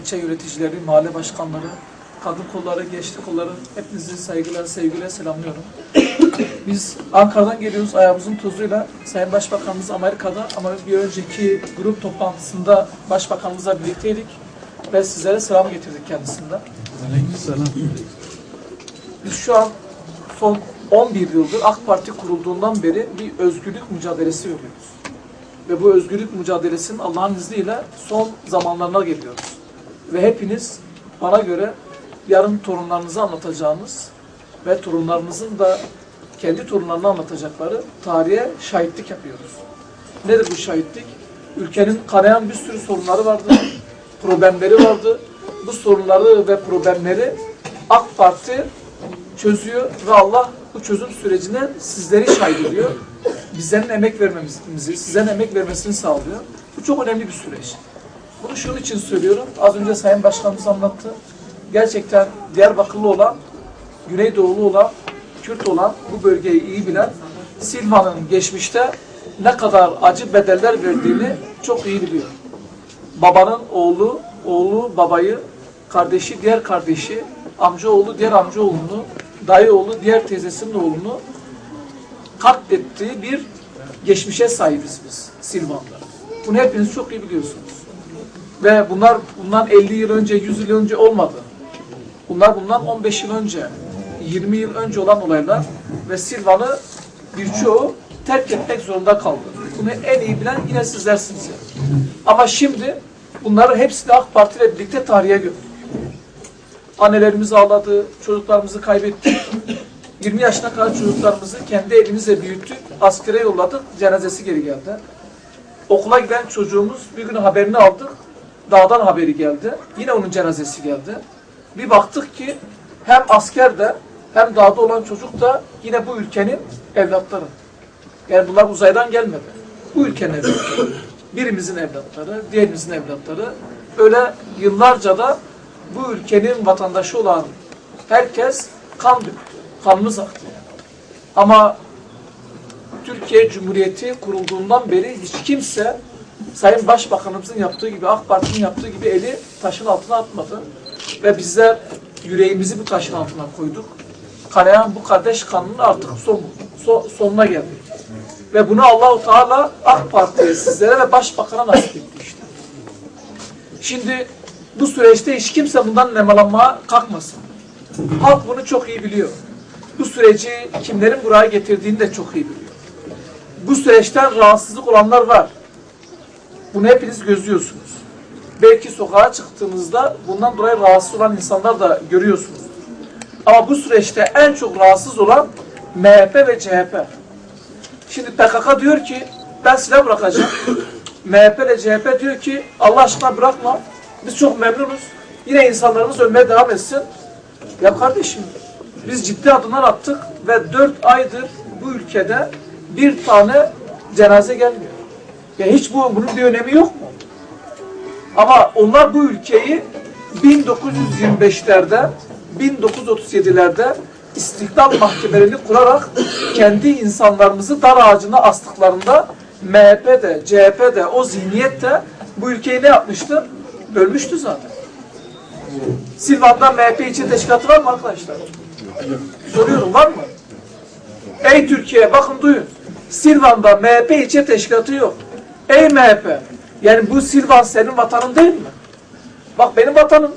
ilçe yöneticileri, mahalle başkanları, kadın kolları, gençlik kolları hepinizi saygıyla, sevgiyle selamlıyorum. Biz Ankara'dan geliyoruz ayağımızın tozuyla. Sayın Başbakanımız Amerika'da ama bir önceki grup toplantısında Başbakanımızla birlikteydik ve sizlere selam getirdik kendisinden. Biz şu an son 11 yıldır AK Parti kurulduğundan beri bir özgürlük mücadelesi veriyoruz. Ve bu özgürlük mücadelesinin Allah'ın izniyle son zamanlarına geliyoruz. Ve hepiniz bana göre yarın torunlarınıza anlatacağınız ve torunlarınızın da kendi torunlarına anlatacakları tarihe şahitlik yapıyoruz. Nedir bu şahitlik? Ülkenin kanayan bir sürü sorunları vardı, problemleri vardı. Bu sorunları ve problemleri AK Parti çözüyor ve Allah bu çözüm sürecine sizleri şahit ediyor. Bizlerin emek vermemizi, sizlerin emek vermesini sağlıyor. Bu çok önemli bir süreç. Bunu şunun için söylüyorum. Az önce Sayın Başkanımız anlattı. Gerçekten Diyarbakırlı olan, Güneydoğulu olan, Kürt olan, bu bölgeyi iyi bilen Silvan'ın geçmişte ne kadar acı bedeller verdiğini çok iyi biliyor. Babanın oğlu, oğlu babayı, kardeşi diğer kardeşi, amcaoğlu diğer amcaoğlunu, dayı oğlu diğer teyzesinin oğlunu katlettiği bir geçmişe sahibiz biz Silvan'da. Bunu hepiniz çok iyi biliyorsunuz. Ve bunlar bundan 50 yıl önce, 100 yıl önce olmadı. Bunlar bundan 15 yıl önce, 20 yıl önce olan olaylar ve Silvan'ı birçoğu terk etmek zorunda kaldı. Bunu en iyi bilen yine sizlersiniz. Ama şimdi bunları hepsini AK Parti ile birlikte tarihe gömdük. Annelerimiz ağladı, çocuklarımızı kaybettik. 20 yaşına kadar çocuklarımızı kendi elimizle büyüttük, askere yolladık, cenazesi geri geldi. Okula giden çocuğumuz bir gün haberini aldık, dağdan haberi geldi. Yine onun cenazesi geldi. Bir baktık ki hem askerde hem dağda olan çocuk da yine bu ülkenin evlatları. Yani bunlar uzaydan gelmedi. Bu ülkenin evlatları. Birimizin evlatları, diğerimizin evlatları. Öyle yıllarca da bu ülkenin vatandaşı olan herkes kan döktü. Kanımız aktı. Ama Türkiye Cumhuriyeti kurulduğundan beri hiç kimse Sayın Başbakanımızın yaptığı gibi, AK Parti'nin yaptığı gibi eli taşın altına atmadı. Ve bizler yüreğimizi bu taşın altına koyduk. Kanayan bu kardeş kanının artık son, son- sonuna geldik. Ve bunu Allahu Teala AK Parti'ye, sizlere ve Başbakan'a nasip etti işte. Şimdi bu süreçte hiç kimse bundan nemalanmaya kalkmasın. Halk bunu çok iyi biliyor. Bu süreci kimlerin buraya getirdiğini de çok iyi biliyor. Bu süreçten rahatsızlık olanlar var. Bunu hepiniz gözlüyorsunuz. Belki sokağa çıktığınızda bundan dolayı rahatsız olan insanlar da görüyorsunuz. Ama bu süreçte en çok rahatsız olan MHP ve CHP. Şimdi PKK diyor ki ben silah bırakacağım. MHP ile CHP diyor ki Allah aşkına bırakma. Biz çok memnunuz. Yine insanlarımız ölmeye devam etsin. Ya kardeşim biz ciddi adımlar attık ve dört aydır bu ülkede bir tane cenaze gelmiyor. Ya hiç bu bunun bir önemi yok mu? Ama onlar bu ülkeyi 1925'lerde, 1937'lerde istiklal mahkemelerini kurarak kendi insanlarımızı dar ağacına astıklarında MHP de, CHP de, o zihniyet de bu ülkeyi ne yapmıştı? Bölmüştü zaten. Silvan'da MHP için teşkilatı var mı arkadaşlar? Soruyorum var mı? Ey Türkiye bakın duyun. Silvan'da MHP ilçe teşkilatı yok. Ey MHP. Yani bu Silvan senin vatanın değil mi? Bak benim vatanım.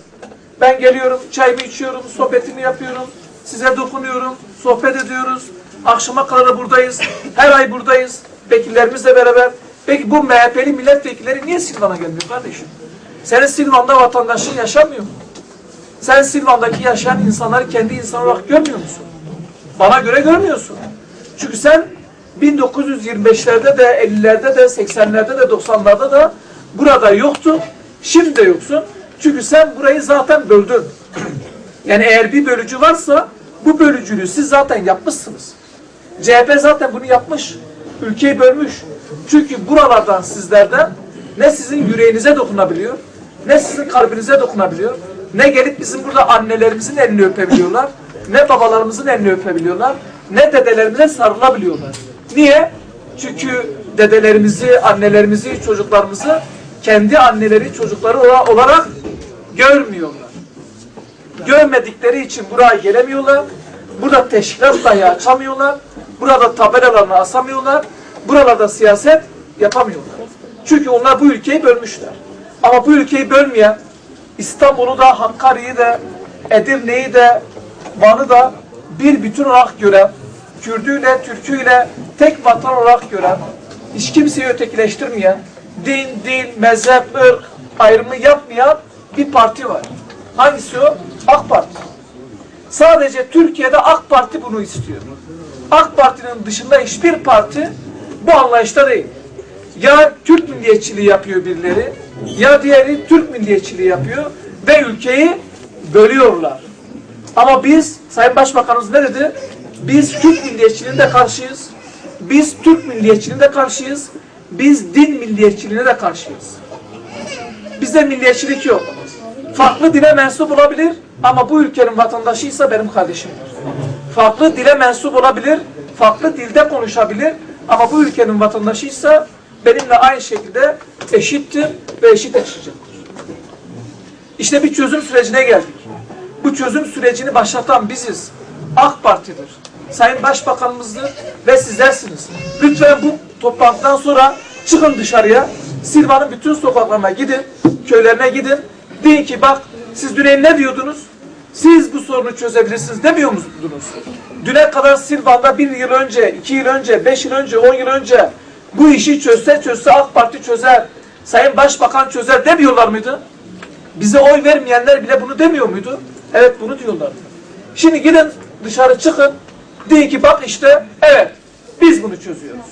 Ben geliyorum, çayımı içiyorum, sohbetimi yapıyorum. Size dokunuyorum, sohbet ediyoruz. Akşama kadar da buradayız. Her ay buradayız. Vekillerimizle beraber. Peki bu MHP'li milletvekilleri niye Silvan'a gelmiyor kardeşim? Senin Silvan'da vatandaşın yaşamıyor mu? Sen Silvan'daki yaşayan insanları kendi insan olarak görmüyor musun? Bana göre görmüyorsun. Çünkü sen 1925'lerde de, 50'lerde de, 80'lerde de, 90'larda da burada yoktu. Şimdi de yoksun. Çünkü sen burayı zaten böldün. Yani eğer bir bölücü varsa bu bölücülüğü siz zaten yapmışsınız. CHP zaten bunu yapmış. Ülkeyi bölmüş. Çünkü buralardan sizlerden ne sizin yüreğinize dokunabiliyor, ne sizin kalbinize dokunabiliyor, ne gelip bizim burada annelerimizin elini öpebiliyorlar, ne babalarımızın elini öpebiliyorlar, ne dedelerimize sarılabiliyorlar. Niye? Çünkü dedelerimizi, annelerimizi, çocuklarımızı kendi anneleri, çocukları ola- olarak görmüyorlar. Görmedikleri için buraya gelemiyorlar. Burada teşkilat dahi açamıyorlar. Burada tabelalarını asamıyorlar. Buralarda siyaset yapamıyorlar. Çünkü onlar bu ülkeyi bölmüşler. Ama bu ülkeyi bölmeyen İstanbul'u da, Hakkari'yi de, Edirne'yi de, Van'ı da bir bütün olarak gören, Kürdüyle, Türküyle tek vatan olarak gören, hiç kimseyi ötekileştirmeyen, din, dil, mezhep, ırk ayrımı yapmayan bir parti var. Hangisi o? AK Parti. Sadece Türkiye'de AK Parti bunu istiyor. AK Parti'nin dışında hiçbir parti bu anlayışta değil. Ya Türk milliyetçiliği yapıyor birileri, ya diğeri Türk milliyetçiliği yapıyor ve ülkeyi bölüyorlar. Ama biz, Sayın Başbakanımız ne dedi? Biz Türk milliyetçiliğine de karşıyız. Biz Türk milliyetçiliğine de karşıyız. Biz din milliyetçiliğine de karşıyız. Bizde milliyetçilik yok. Farklı dine mensup olabilir ama bu ülkenin vatandaşıysa benim kardeşimdir. Farklı dile mensup olabilir, farklı dilde konuşabilir ama bu ülkenin vatandaşıysa benimle aynı şekilde eşittir ve eşit yaşayacaktır. İşte bir çözüm sürecine geldik. Bu çözüm sürecini başlatan biziz. AK Parti'dir. Sayın Başbakanımızdır ve sizlersiniz. Lütfen bu toplantıdan sonra çıkın dışarıya. Silvan'ın bütün sokaklarına gidin, köylerine gidin. Deyin ki bak siz dün ne diyordunuz? Siz bu sorunu çözebilirsiniz demiyor muydunuz? Düne kadar Silvan'da bir yıl önce, iki yıl önce, beş yıl önce, on yıl önce bu işi çözse çözse AK Parti çözer, Sayın Başbakan çözer demiyorlar mıydı? Bize oy vermeyenler bile bunu demiyor muydu? Evet bunu diyorlardı. Şimdi gidin dışarı çıkın. Deyin ki bak işte evet biz bunu çözüyoruz.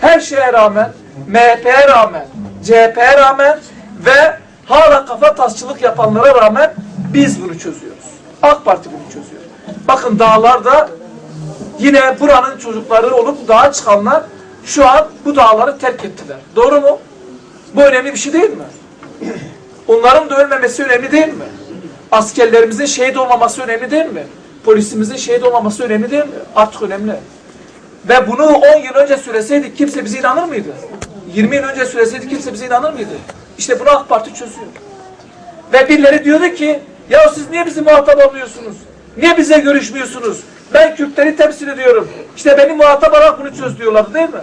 Her şeye rağmen, MHP'ye rağmen, CHP'ye rağmen ve hala kafa tasçılık yapanlara rağmen biz bunu çözüyoruz. AK Parti bunu çözüyor. Bakın dağlarda yine buranın çocukları olup dağa çıkanlar şu an bu dağları terk ettiler. Doğru mu? Bu önemli bir şey değil mi? Onların da ölmemesi önemli değil mi? Askerlerimizin şehit olmaması önemli değil mi? Polisimizin şehit olmaması önemli değil mi? Artık önemli. Ve bunu 10 yıl önce söyleseydik kimse bize inanır mıydı? 20 yıl önce söyleseydik kimse bize inanır mıydı? İşte bunu AK Parti çözüyor. Ve birileri diyordu ki ya siz niye bizi muhatap almıyorsunuz? Niye bize görüşmüyorsunuz? Ben Kürtleri temsil ediyorum. İşte beni muhatap alarak bunu çöz diyorlardı değil mi?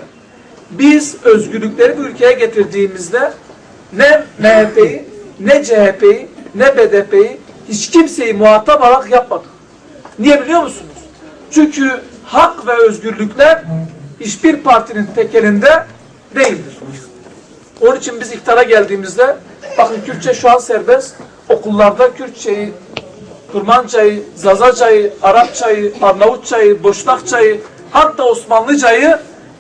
Biz özgürlükleri bu ülkeye getirdiğimizde ne MHP'yi, ne CHP'yi, ne BDP'yi hiç kimseyi muhatap alarak yapmadık. Niye biliyor musunuz? Çünkü hak ve özgürlükler hiçbir partinin tekelinde değildir. Onun için biz iktidara geldiğimizde bakın Kürtçe şu an serbest. Okullarda Kürtçeyi, Kurmancayı, Zazacayı, Arapçayı, Arnavutçayı, Boşnakçayı hatta Osmanlıcayı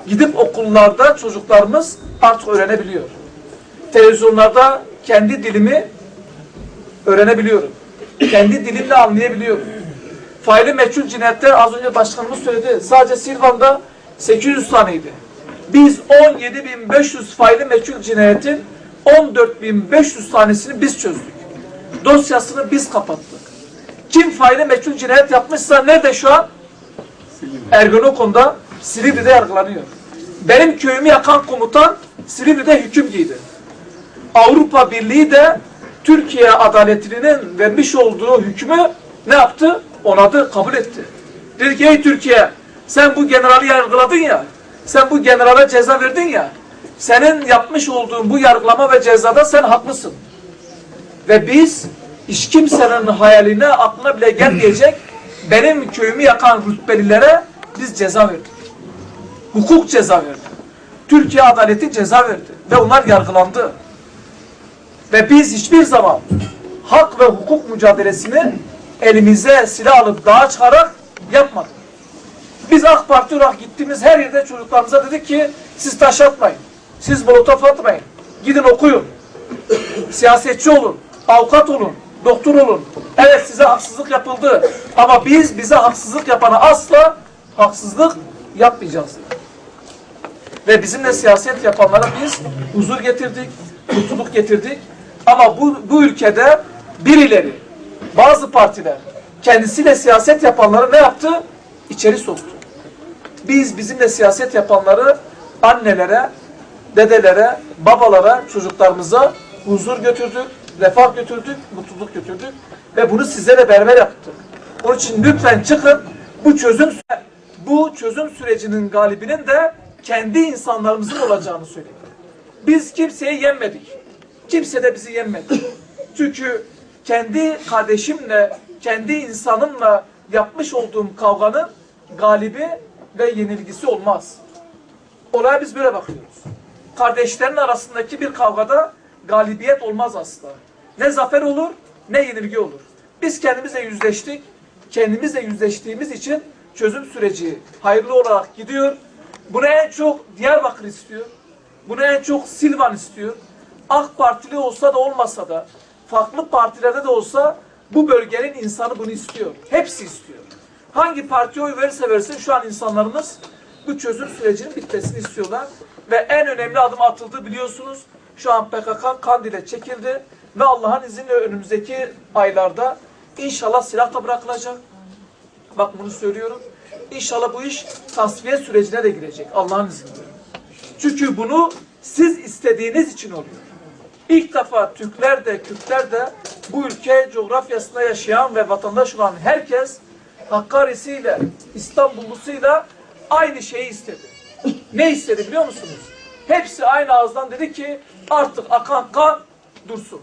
gidip okullarda çocuklarımız artık öğrenebiliyor. Televizyonlarda kendi dilimi öğrenebiliyorum. Kendi dilimle anlayabiliyorum. Faili meçhul cinayetler az önce başkanımız söyledi. Sadece Silvan'da 800 taneydi. Biz 17.500 faili meçhul cinayetin 14.500 tanesini biz çözdük. Dosyasını biz kapattık. Kim faili meçhul cinayet yapmışsa nerede şu an? Ergenekon'da Silivri'de yargılanıyor. Benim köyümü yakan komutan Silivri'de hüküm giydi. Avrupa Birliği de Türkiye adaletinin vermiş olduğu hükmü ne yaptı? Onadı, kabul etti. Dedi ki ey Türkiye sen bu generali yargıladın ya, sen bu generale ceza verdin ya, senin yapmış olduğun bu yargılama ve cezada sen haklısın. Ve biz hiç kimsenin hayaline, aklına bile gelmeyecek benim köyümü yakan rütbelilere biz ceza verdik. Hukuk ceza verdi. Türkiye adaleti ceza verdi. Ve onlar yargılandı. Ve biz hiçbir zaman hak ve hukuk mücadelesini elimize silah alıp dağa çıkarak yapmadık. Biz AK Parti olarak gittiğimiz her yerde çocuklarımıza dedik ki siz taş atmayın. Siz molotof atmayın. Gidin okuyun. Siyasetçi olun. Avukat olun. Doktor olun. Evet size haksızlık yapıldı. Ama biz bize haksızlık yapana asla haksızlık yapmayacağız. Ve bizimle siyaset yapanlara biz huzur getirdik, mutluluk getirdik. Ama bu, bu ülkede birileri, bazı partiler kendisiyle siyaset yapanları ne yaptı? İçeri soktu. Biz bizimle siyaset yapanları annelere, dedelere, babalara, çocuklarımıza huzur götürdük, refah götürdük, mutluluk götürdük ve bunu sizlerle beraber yaptık. Onun için lütfen çıkın bu çözüm bu çözüm sürecinin galibinin de kendi insanlarımızın olacağını söyleyin. Biz kimseyi yenmedik. Kimse de bizi yenmedi. Çünkü kendi kardeşimle, kendi insanımla yapmış olduğum kavganın galibi ve yenilgisi olmaz. Olaya biz böyle bakıyoruz. Kardeşlerin arasındaki bir kavgada galibiyet olmaz asla. Ne zafer olur ne yenilgi olur. Biz kendimizle yüzleştik. Kendimizle yüzleştiğimiz için çözüm süreci hayırlı olarak gidiyor. Bunu en çok Diyarbakır istiyor. Bunu en çok Silvan istiyor. AK Partili olsa da olmasa da farklı partilerde de olsa bu bölgenin insanı bunu istiyor. Hepsi istiyor. Hangi partiye oy verirse versin şu an insanlarımız bu çözüm sürecinin bitmesini istiyorlar. Ve en önemli adım atıldı biliyorsunuz. Şu an PKK Kandil'e çekildi ve Allah'ın izniyle önümüzdeki aylarda inşallah silah da bırakılacak. Bak bunu söylüyorum. İnşallah bu iş tasfiye sürecine de girecek Allah'ın izniyle. Çünkü bunu siz istediğiniz için oluyor. İlk defa Türkler de Kürtler de bu ülke coğrafyasında yaşayan ve vatandaş olan herkes Hakkari'siyle, İstanbullusuyla aynı şeyi istedi. Ne istedi biliyor musunuz? Hepsi aynı ağızdan dedi ki artık akan kan dursun.